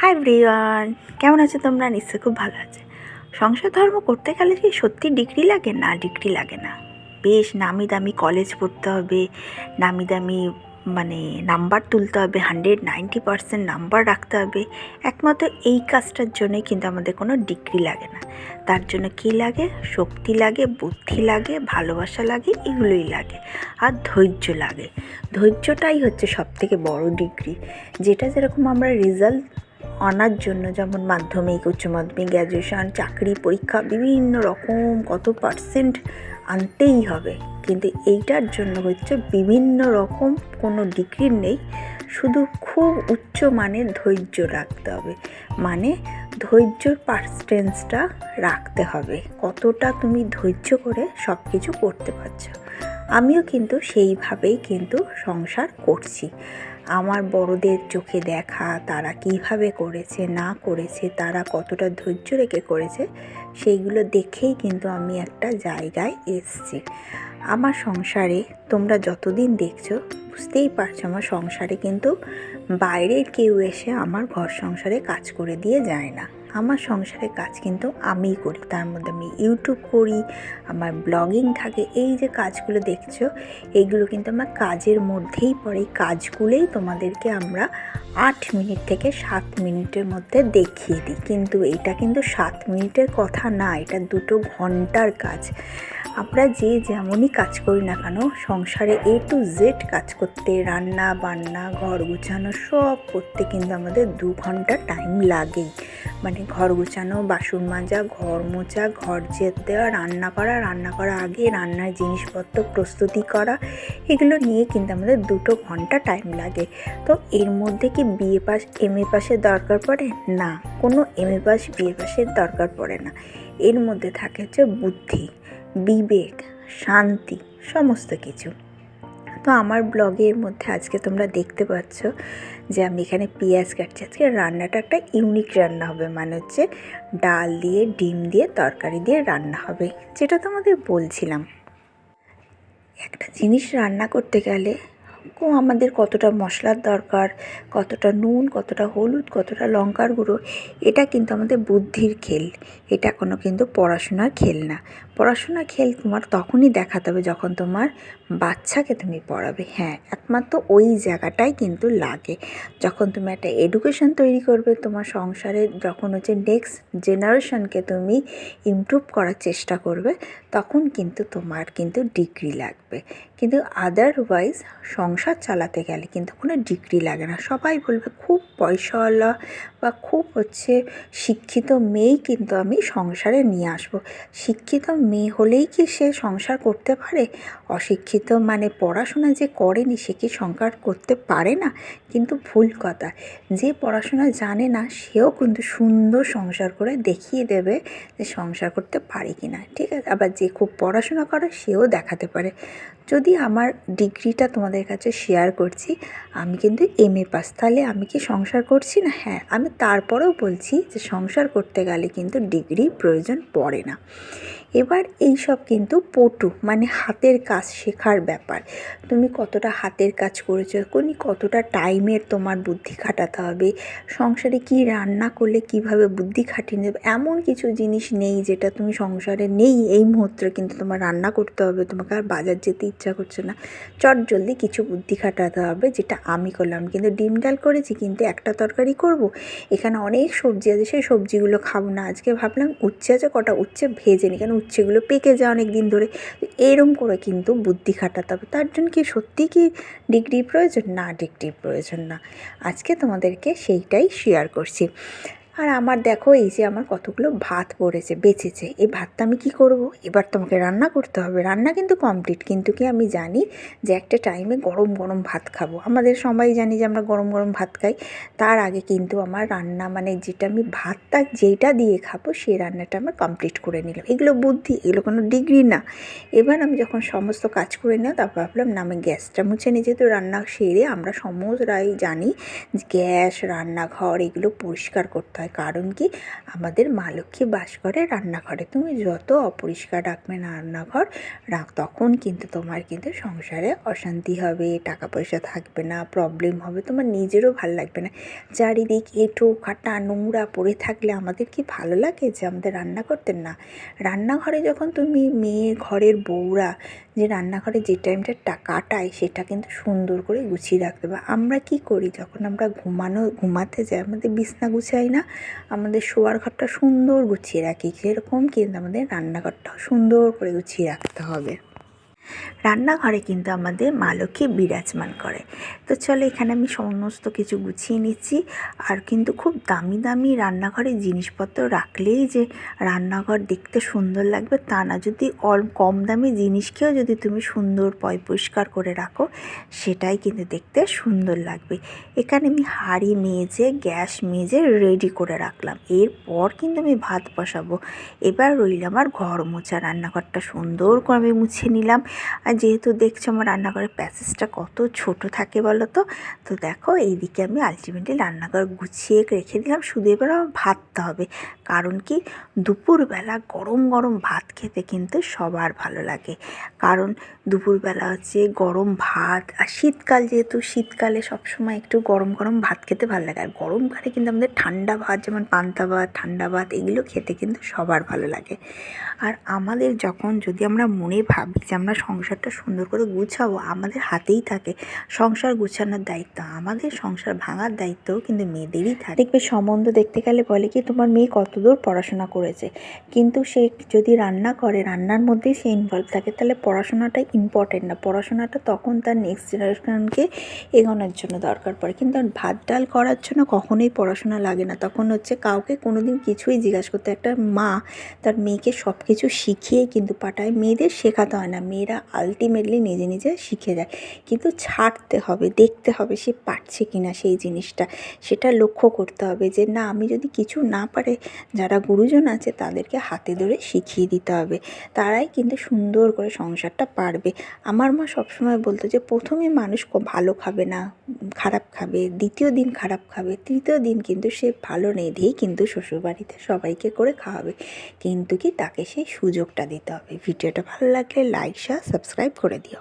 High Brian কেমন আছো তোমরা? নিশ্চয়ই খুব ভালো আছে। সংসার ধর্ম করতে গেলে কি সত্যি ডিগ্রি লাগে না ডিগ্রি লাগে না? বেশ নামি দামি কলেজ পড়তে হবে, নামি দামি মানে নাম্বার তুলতে হবে হান্ড্রেড নাইনটি পারসেন্ট নাম্বার রাখতে হবে। একমাত্র এই কাজটার জন্যই কিন্তু আমাদের কোনো ডিগ্রি লাগে না। তার জন্য কী লাগে? শক্তি লাগে, বুদ্ধি লাগে, ভালোবাসা লাগে, এগুলোই লাগে। আর ধৈর্য লাগে। ধৈর্যটাই হচ্ছে সবথেকে বড় ডিগ্রি। যেটা যেরকম আমরা রেজাল্ট আনার জন্য যেমন মাধ্যমিক, উচ্চ মাধ্যমিক গ্র্যাজুয়েশন চাকরি, পরীক্ষা, বিভিন্ন রকম কত পার্সেন্ট আনতেই হবে। কিন্তু এইটার জন্য হচ্ছে বিভিন্ন রকম কোনো ডিগ্রি নেই, শুধু খুব উচ্চ মানের ধৈর্য রাখতে হবে। মানে ধৈর্যর পার্সেন্টেজটা রাখতে হবে। কতটা তুমি ধৈর্য করে সব কিছু করতে পারছ। আমিও কিন্তু সেইভাবেই কিন্তু সংসার করছি। আমার বড়দের চোখে দেখা, তারা কীভাবে করেছে, না করেছে, তারা কতটা ধৈর্য রেখে করেছে, সেইগুলো দেখেই কিন্তু আমি একটা জায়গায় এসছি। আমার সংসারে তোমরা যতদিন দেখছ, বুঝতেই পারছ আমার সংসারে কিন্তু বাইরের কেউ এসে আমার ঘর সংসারে কাজ করে দিয়ে যায় না। আমার সংসারের কাজ কিন্তু আমিই করি। তার মধ্যে আমি ইউটিউব করি, আমার ব্লগিং থাকে, এই যে কাজগুলো দেখছ এইগুলো কিন্তু আমার কাজের মধ্যেই পড়ে। এই কাজগুলোই তোমাদেরকে আমরা আট মিনিট থেকে সাত মিনিটের মধ্যে দেখিয়ে দিই। কিন্তু এটা কিন্তু সাত মিনিটের কথা না, এটা দুটো ঘণ্টার কাজ। আমরা যে যেমনই কাজ করি না কেন, সংসারে এ টু জেড কাজ করতে, রান্না, বান্না, ঘর গুছানো সব করতে কিন্তু আমাদের দু ঘণ্টা টাইম লাগেই। মানে ঘর গুছানো, বাসন মাজা, ঘর মোছা ঘর জেত দেওয়া, রান্না করা রান্না করা আগে, রান্নার জিনিসপত্র প্রস্তুতি করা, এগুলো নিয়ে কিন্তু আমাদের দুটো ঘণ্টা টাইম লাগে। তো এর মধ্যে কি বিএ পাস এম এ পাসের দরকার পড়ে? না, কোনো এম এ পাস বিএ পাসের দরকার পড়ে না। এর মধ্যে থাকে হচ্ছে বুদ্ধি। বিবেক, শান্তি, সমস্ত কিছু। তো আমার ব্লগের মধ্যে আজকে তোমরা দেখতে পাচ্ছ যে আমি এখানে পেঁয়াজ কাটছি। আজকে রান্নাটা একটা ইউনিক রান্না হবে। মানে হচ্ছে ডাল দিয়ে, ডিম দিয়ে, তরকারি দিয়ে রান্না হবে। যেটা তোমাদের বলছিলাম। একটা জিনিস রান্না করতে গেলে কো আমাদের কতটা মশলার দরকার, কতটা নুন, কতটা হলুদ, কতটা লঙ্কার গুঁড়ো, এটা কিন্তু আমাদের বুদ্ধির খেল। এটা কোনো কিন্তু পড়াশোনার খেল না। পড়াশোনার খেল তোমার তখনই দেখাতে হবে যখন তোমার বাচ্চাকে তুমি পড়াবে। হ্যাঁ একমাত্র ওই জায়গাটাই কিন্তু লাগে। যখন তুমি একটা এডুকেশন তৈরি করবে, তোমার সংসারে যখন হচ্ছে নেক্সট জেনারেশনকে তুমি ইমপ্রুভ করার চেষ্টা করবে, তখন কিন্তু তোমার কিন্তু ডিগ্রি লাগবে। কিন্তু আদারওয়াইজ সংসার চালাতে গেলে কিন্তু কোনো ডিগ্রি লাগে না। সবাই বলবে, খুব পয়সাওয়ালা বা খুব হচ্ছে শিক্ষিত মেয়েই কিন্তু আমি সংসারে নিয়ে আসব। শিক্ষিত মেয়ে হলেই কি সে সংসার করতে পারে? অশিক্ষিত মানে পড়াশোনা যে করেনি সে কি সংসার করতে পারে না? কিন্তু ভুল কথা, যে পড়াশোনা জানে না সেও কিন্তু সুন্দর সংসার করে দেখিয়ে দেবে যে সংসার করতে পারে কি না। ঠিক আছে? আবার যে খুব পড়াশোনা করে সেও দেখাতে পারে। যদি আমার ডিগ্রিটা তোমাদের কাছে শেয়ার করছি। আমি কিন্তু এম এ পাস। তাহলে আমি কি সংসার করছি না? হ্যাঁ আমি তারপরেও বলছি যে সংসার করতে গেলে কিন্তু ডিগ্রি প্রয়োজন পড়ে না। এবার এই সব কিন্তু পটু মানে হাতের কাজ শেখার ব্যাপার। তুমি কতটা হাতের কাজ করেছ, কোনি কতটা টাইমের তোমার বুদ্ধি খাটাতে হবে, সংসারে কি রান্না করলে কীভাবে বুদ্ধি খাটিয়ে নেবে, এমন কিছু জিনিস নেই যেটা তুমি সংসারে নেই। এই মুহূর্তে কিন্তু তোমার রান্না করতে হবে, তোমাকে আর বাজার যেতে ইচ্ছা করছে না। চট জলদি কিছু বুদ্ধি খাটাতে হবে, যেটা আমি করলাম। কিন্তু ডিম ডাল করেছি, কিন্তু একটা তরকারি করব। এখানে অনেক সবজি আছে, সেই সবজিগুলো খাব না। আজকে ভাবলাম উচ্ছে আছে, কটা উচ্ছে ভেজে নি কেন উচ্ছেগুলো পেকে যায় অনেক দিন ধরে এরম করে কিন্তু বুদ্ধি খাটাতে হবে। তার জন্য কি সত্যি কি ডিগ্রি প্রয়োজন? না, ডিগ্রি প্রয়োজন না। আজকে তোমাদেরকে সেইটাই শেয়ার করছি। আর আমার দেখো, এই যে আমার কতগুলো ভাত পড়েছে, বেঁচেছে। এই ভাতটা আমি কি করব? এবার তোমাকে রান্না করতে হবে। রান্না কিন্তু কমপ্লিট কিন্তু কি আমি জানি যে একটা টাইমে গরম গরম ভাত খাব। আমাদের সবাই জানি যে আমরা গরম গরম ভাত খাই। তার আগে কিন্তু আমার রান্না মানে যেটা আমি ভাতটা যেটা দিয়ে খাব সেই রান্নাটা আমার কমপ্লিট করে নিলাম। এগুলো বুদ্ধি, এগুলো কোনো ডিগ্রি না। এবার আমি যখন সমস্ত কাজ করে নিলাম, তারপর ভাবলাম, না, আমি গ্যাসটা মুছে নিই, যেহেতু রান্না সেরে আমরা সমস্তরাই জানি গ্যাস, রান্নাঘর, এগুলো পরিষ্কার করতে হয়। হয়। কারণ কি? আমাদের মা লক্ষ্মী বাস করে রান্নাঘরে। তুমি যত অপরিষ্কার রাখবে না রান্নাঘর, রাখ, তখন কিন্তু তোমার কিন্তু সংসারে অশান্তি হবে টাকা পয়সা থাকবে না প্রবলেম হবে, তোমার নিজেরও ভালো লাগবে না। চারিদিক এঁটো কাটা নোংরা পড়ে থাকলে আমাদের কি ভালো লাগে যে আমাদের রান্না করতে না? রান্নাঘরে যখন তুমি মেয়ে ঘরের বউরা, যে রান্নাঘরে যে টাইমটা কাটায়, সেটা কিন্তু সুন্দর করে গুছিয়ে রাখতে হবে। আমরা কি করি? যখন আমরা ঘুমানো, ঘুমাতে যাই, আমাদের বিছনা গুছাই না আমাদের শোয়ার ঘরটা সুন্দর গুছিয়ে রাখি। যেরকম কিন্তু আমাদের রান্নাঘরটাও সুন্দর করে গুছিয়ে রাখতে হবে। রান্নাঘরে কিন্তু আমাদের মা লক্ষ্মী বিরাজমান করে। তো চলো এখানে আমি সমস্ত কিছু গুছিয়ে নিচ্ছি। আর কিন্তু খুব দামি দামি রান্নাঘরে জিনিসপত্র রাখলেই যে রান্নাঘর দেখতে সুন্দর লাগবে তা না। যদি কম দামি জিনিসকেও যদি তুমি সুন্দর পয় পরিষ্কার করে রাখো, সেটাই কিন্তু দেখতে সুন্দর লাগবে। এখানে আমি হাঁড়ি মেজে, গ্যাস মেজে রেডি করে রাখলাম। এরপর কিন্তু আমি ভাত বসাবো। এবার রইল আমার ঘর মোছা রান্নাঘরটা। সুন্দর করে আমি মুছে নিলাম। আর যেহেতু দেখছ আমার রান্নাঘরের প্যাসেজটা কত ছোট থাকে বলো তো তো দেখো এইদিকে আমি আলটিমেটলি রান্নাঘর গুছিয়ে রেখে দিলাম। শুধু এবার আমার ভাতটা হবে। কারণ কি? দুপুরবেলা গরম গরম ভাত খেতে কিন্তু সবার ভালো লাগে। কারণ দুপুরবেলা হচ্ছে গরম ভাত আর শীতকাল যেহেতু, শীতকালে সবসময় একটু গরম গরম ভাত খেতে ভালো লাগে। আর গরমকালে কিন্তু আমাদের ঠান্ডা ভাত যেমন পান্তা ভাত, ঠান্ডা ভাত, এগুলো খেতে কিন্তু সবার ভালো লাগে। আর আমাদের যখন যদি আমরা মনে ভাবি যে আমরা সংসারটা সুন্দর করে গুছাবো, আমাদের হাতেই থাকে। সংসার গুছানোর দায়িত্ব আমাদের, সংসার ভাঙার দায়িত্বও কিন্তু মেয়েদেরই থাকে। দেখবে সম্বন্ধ দেখতে গেলে বলে কি, তোমার মেয়ে কতদূর পড়াশোনা করেছে? কিন্তু সে যদি রান্না করে, রান্নার মধ্যেই সে ইনভলভ থাকে, তাহলে পড়াশোনাটা ইম্পর্টেন্ট না। পড়াশোনাটা তখন তার নেক্সট জেনারেশনকে এগোনোর জন্য দরকার পড়ে। কিন্তু ভাত ডাল করার জন্য কখনোই পড়াশোনা লাগে না। তখন হচ্ছে কাউকে কোনো দিন কিছুই জিজ্ঞাসা করতে, একটা মা তার মেয়েকে সব কিছু শিখিয়ে কিন্তু পাঠায়। মেয়েদের শেখাতে হয় না। মেয়েরা আলটিমেটলি নিজে নিজে শিখে যায়। কিন্তু ছাড়তে হবে, দেখতে হবে সে পারছে কি না সেই জিনিসটা। সেটা লক্ষ্য করতে হবে যে, না, আমি যদি কিছু না পারে যারা গুরুজন আছে তাদেরকে হাতে ধরে শিখিয়ে দিতে হবে। তারাই কিন্তু সুন্দর করে সংসারটা পারবে। আমার মা সবসময় বলতো যে, প্রথমে মানুষ ভালো খাবে না, খারাপ খাবে, দ্বিতীয় দিন খারাপ খাবে, তৃতীয় দিন কিন্তু সে ভালো রেঁধেই কিন্তু শ্বশুরবাড়িতে সবাইকে করে খাওয়াবে। কিন্তু কি তাকে সেই সুযোগটা দিতে হবে। ভিডিওটা ভালো লাগলে লাইক শেয়ার সাবস্ক্রাইব করে দিও।